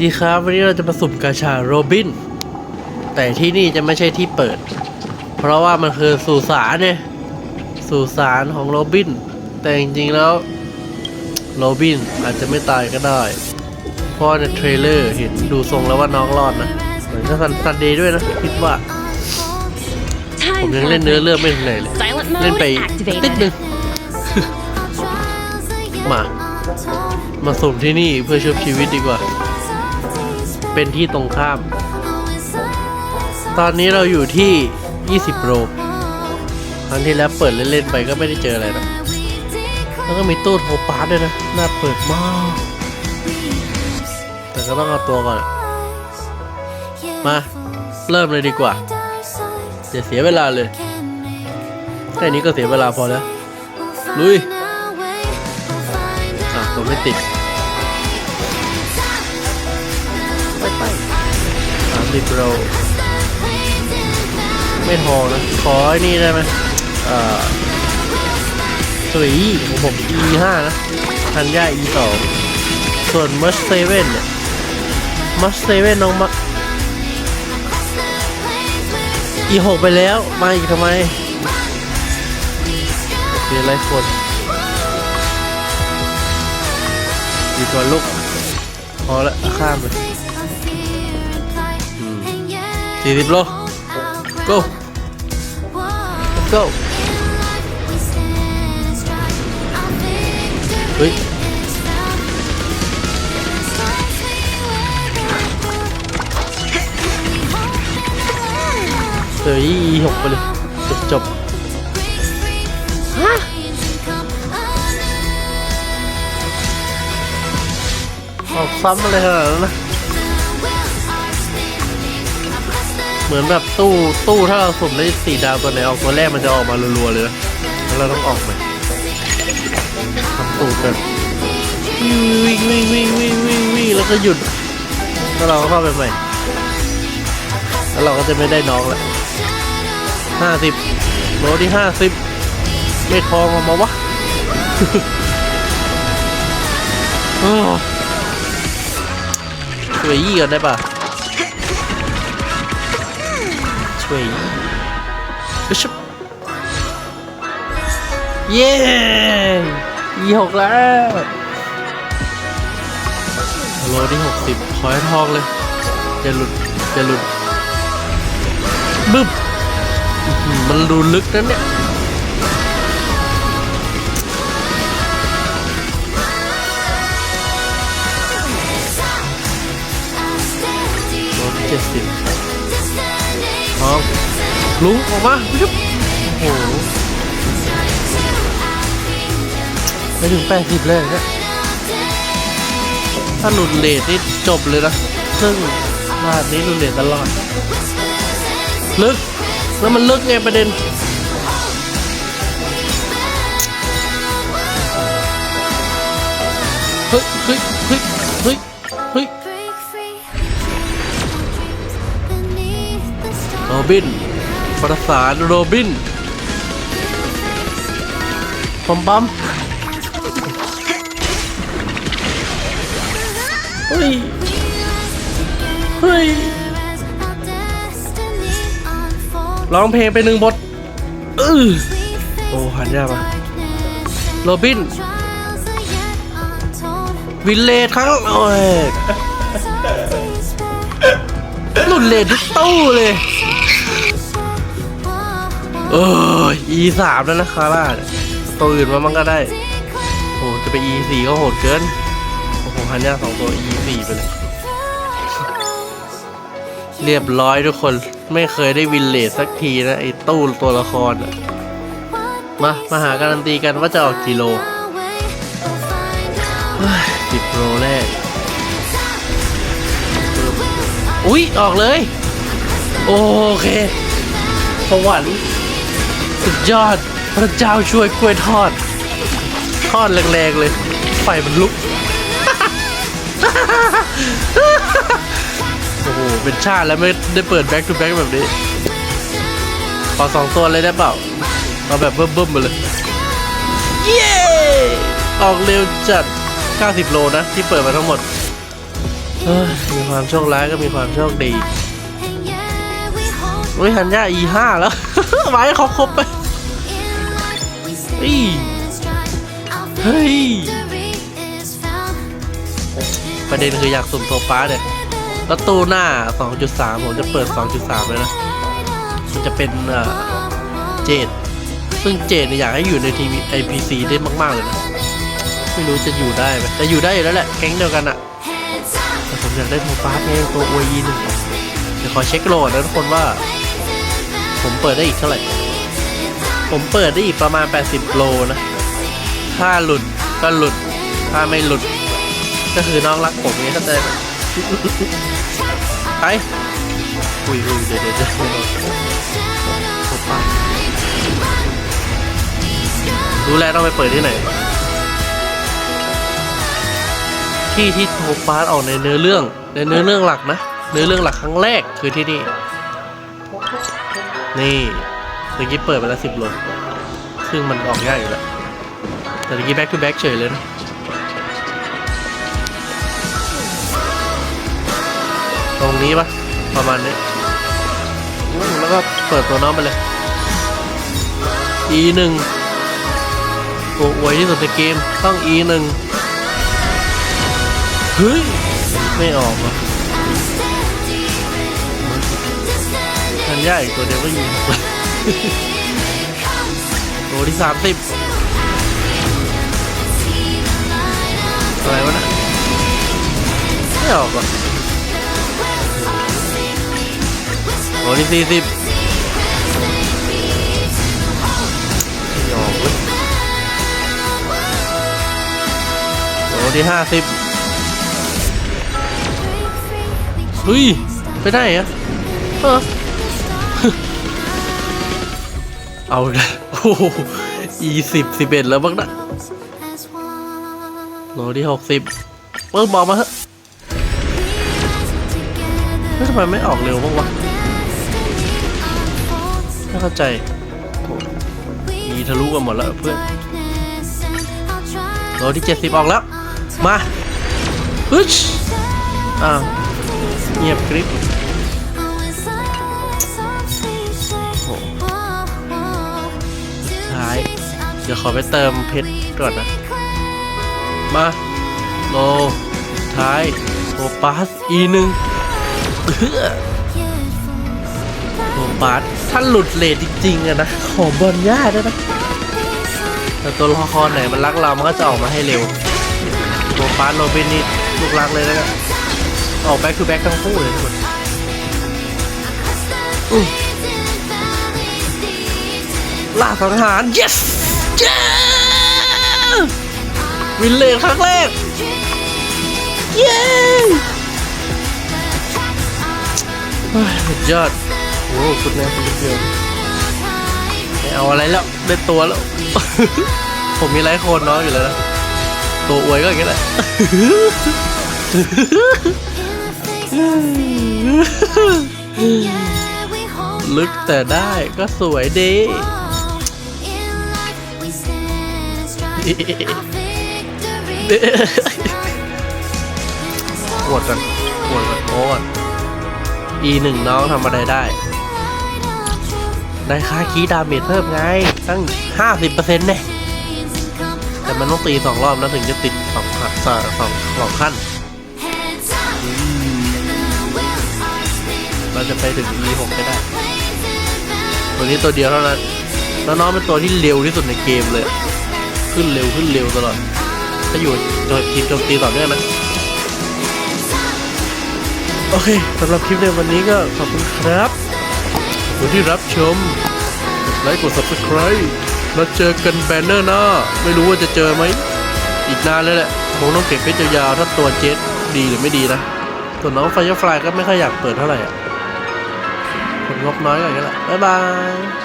ดีครับวันนี้เราจะมาสุ่มกาชาโรบิน แต่ที่นี่จะไม่ใช่ที่เปิด เพราะว่ามันคือสุสานเนี่ยสุสานของโรบิน แต่จริงๆแล้วโรบินอาจจะไม่ตายก็ได้ เพราะในเทรลเลอร์เห็นดูทรงแล้วว่าน้องรอดนะเหมือนจะซันเดย์ด้วยนะคิดว่า ผมยังเล่นเนื้อเรื่องไม่ถึงไหนเลยเล่นไปติดนึ activated. งมา มาสุ่มที่นี่เพื่อชุบชีวิตดีกว่า เป็นที่ตรงข้าม ตอนนี้เราอยู่ที่ 20 โลครั้งที่แล้วเปิดเล่นๆไปก็ไม่ได้เจออะไรนะแล้วก็มีตู้โทรปาร์ด้วยนะ น่าเปิดมาก แต่ก็ต้องเอาตัวก่อน มา เริ่มเลยดีกว่าอย่าเสียเวลาเลย แค่นี้ก็เสียเวลาพอแล้ว ลุย อะผมไม่ติด ไปไปสามสิบโลไม่ทองนะ ขอไอ้นี่ได้ไหมเอ่อสวีของผม E ห้านะทันย่า E สองส่วนมัสเซเว่นเนี่ยมัสเซเว่นน้องมั E หกไปแล้ว มาอีกทำไมโอเคไรคนดีกว่าลูกพอละข้ามเลย สี่สิบโล go go เฮ้ยเฮ้ย E หกไปเลยจบจบออกซ้ำอะไรขนาดนั้นนะ เหมือนแบบตู้ตู้ถ้าเราสุ่มได้สี่ดาวตัวไหนออกตัวแรกมันจะออกมารัวๆเลยนะแล้วเราต้องออกไหมทำตูดกันวิ่งวิ่งวิ่งวิ่งวิ่งวิ่งแล้วก็หยุดแล้วเราก็เข้าไปใหม่แล้วเราก็จะไม่ได้น้องละห้าสิบโลที่ห้าสิบไม่ทองออกมาวะอ้าวช่วยยี่กันได้ปะ วยอุ๊ยชุบเย้ยี่หกแล้วโลที่หกสิบขอให้ทองเลยจะหลุดจะหลุดบึ้มอื้อหือมันดูลึกนะเนี่ยโลที่เจ็ดสิบ ทองลุงออกมาปุ๊บโอ้โหไปถึงแปดสิบเลยเนี่ยถ้าหลุดเลทนี่จบเลยนะ ซึ่งรหัสนี้หลุดเลทตลอด ลึก แล้วมันลึกไงประเด็นเฮ้ยเฮ้ย บิน ประสานโรบินปั๊มปั๊มเฮ้ย เฮ้ย ร้องเพลงไปหนึ่งบทอือโอ้หันยากปะโรบิน วินเลทครั้งโอ้ยหลุดเลททุกตู้เลย เออ E สามแล้วนะคาร่าตัวอื่นมามันก็ได้โอ้จะไป E สี่ก็โหดเกินโอ้โหฮันย่าสองตัว E สี่ไปเลยเรียบร้อยทุกคนไม่เคยได้วินเลทสักทีนะ ไอ้ตู้ตัวละครอะมา มาหาการันตีกันว่าจะออกกี่โลสิบโลแรก อุ๊ย ออกเลย โอเคสวรรค์ สุดยอด พระเจ้าช่วยกล้วยทอด ทอดแรงๆเลย ไฟมันลุก โอ้โห เป็นชาติแล้วไม่ได้เปิดแบ็ k ทูแบ็ k แบบนี้ ขอสองตัวเลยได้เปล่า เอาแบบเบิ่มๆไปเลย เย้ ออกเร็วจัด 90 โลนะ ที่เปิดมาทั้งหมดเอ้ยมีความโชคร้ายก็มีความโชคดีโอ้ยฮันย่า E5 แล้ว ไว้ให้เขาครบไปเฮ้ยเฮ้ยประเด็นคืออยากสุ่มโซฟ้าเนี่ยแล้วตู้หน้า 2.3 ผมจะเปิด 2.3 เลยนะ มันจะเป็นเจดซึ่งเจดเนี่ยอยากให้อยู่ในทีวี IPC ได้มาก ๆ เลยนะ ไม่รู้จะอยู่ได้ไหมแต่อยู่ได้อยู่แล้วแหละแก๊งเดียวกันอะแต่ผมอยากได้โทฟ้าสไงตัวอวยยีหนึ่งเดี๋ยวขอเช็คโหลดนะทุกคนว่า ผมเปิดได้อีกเท่าไหร่ ผมเปิดได้อีกประมาณ 80 โลนะ ถ้าหลุดก็หลุด ถ้าไม่หลุด ก็คือน้องรักผมไงเข้าใจไหมไปอุ้ยอุ้ยเดี๋ยวเดี๋ยวเดี๋ยวโทฟาสรู้แล้วต้องไปเปิดที่ไหน ที่ที่โทฟาสออกในเนื้อเรื่อง ในเนื้อเรื่องหลักนะ เนื้อเรื่องหลักครั้งแรกคือที่นี่ นี่ตะกี้เปิดไปแล้วสิบโลซึ่งมันออกยากอยู่แล้วแต่ตะกี้ back to back เฉยเลยนะตรงนี้ปะประมาณนี้แล้วก็เปิดตัวน้องไปเลย e หนึ่งตัวอวยที่สุดในเกมต้อง e หนึ่งเฮ้ย ไม่ออกอะ ทันย่าอีกตัวเดียวก็ยิงตัวที่สามสิบอะไรวะนะไม่ออกอะตัวที่สี่สิบไม่ออกเว้ยตัวที่ห้าสิบเฮ้ย ไปได้เหรอเออ เอาเลยโอ้อีสิบสิบเอ็ดแล้วบ้างนะโลที่หกสิบเปิดบอกมาเถอะเฮ้ยทำไมไม่ออกเร็วบ้างวะไม่เข้าใจโหอีทะลุกันหมดแล้วเพื่อนโลที่เจ็ดสิบออกแล้ว มาฮึชอ้าวเงียบกริบ เดี๋ยวขอไปเติมเพชรก่อนนะ มาโลท้ายโอปาสอีหนึ่งโอปาสถ้าหลุดเลทจริงๆอะนะ ขอบอลย่าด้วยนะ แต่ตัวละครไหนมันรักเรา มันก็จะออกมาให้เร็วโอปาสโรบินนี่ลูกรักเลยนะออกแบ็คคือแบ็คทั้งคู่เลยทุกคนล่าสังหาร yes yeah! วินเลนครั้งแรก เย้เฮ้ยสุดยอดโอ้สุดแน่สุดเดียวไม่เอาอะไรแล้ว ได้ตัวแล้ว ผมมีไลฟ์โคนน้อยอยู่แล้วนะตัวอวยก็อย่างนี้แหละลึกแต่ได้ก็สวยดี ปวดกันปวดกันโอ้ก่อน e หนึ่งน้องทำอะไรได้ ได้ค่าคีย์ดาเมจเพิ่มไง ตั้ง 50%เนี่ยแต่มันต้องตีสองรอบนะถึงจะติดสองขั้นสองสองสองขั้น เราจะไปถึง e 6 ก็ได้ ตัวนี้ตัวเดียวเท่านั้น แล้วน้องเป็นตัวที่เร็วที่สุดในเกมเลย ขึ้นเร็วขึ้นเร็วตลอดถ้าอยู่โดยทีมโจมตีต่อเนื่องนะโอเคสำหรับคลิปในวันนี้ก็ขอบคุณครับขอบคุณที่รับชมไลค์กด subscribe แล้วเจอกันแบนเนอร์หน้า ไม่รู้ว่าจะเจอไหม อีกนานเลยแหละคงต้องเก็บเพชรยาวๆถ้าตัวเจ็ตดีหรือไม่ดีนะส่วนน้องไฟฟลายก็ไม่ค่อยอยากเปิดเท่าไหร่อะคนงบน้อยก็อย่างนี้แหละ บ๊ายบาย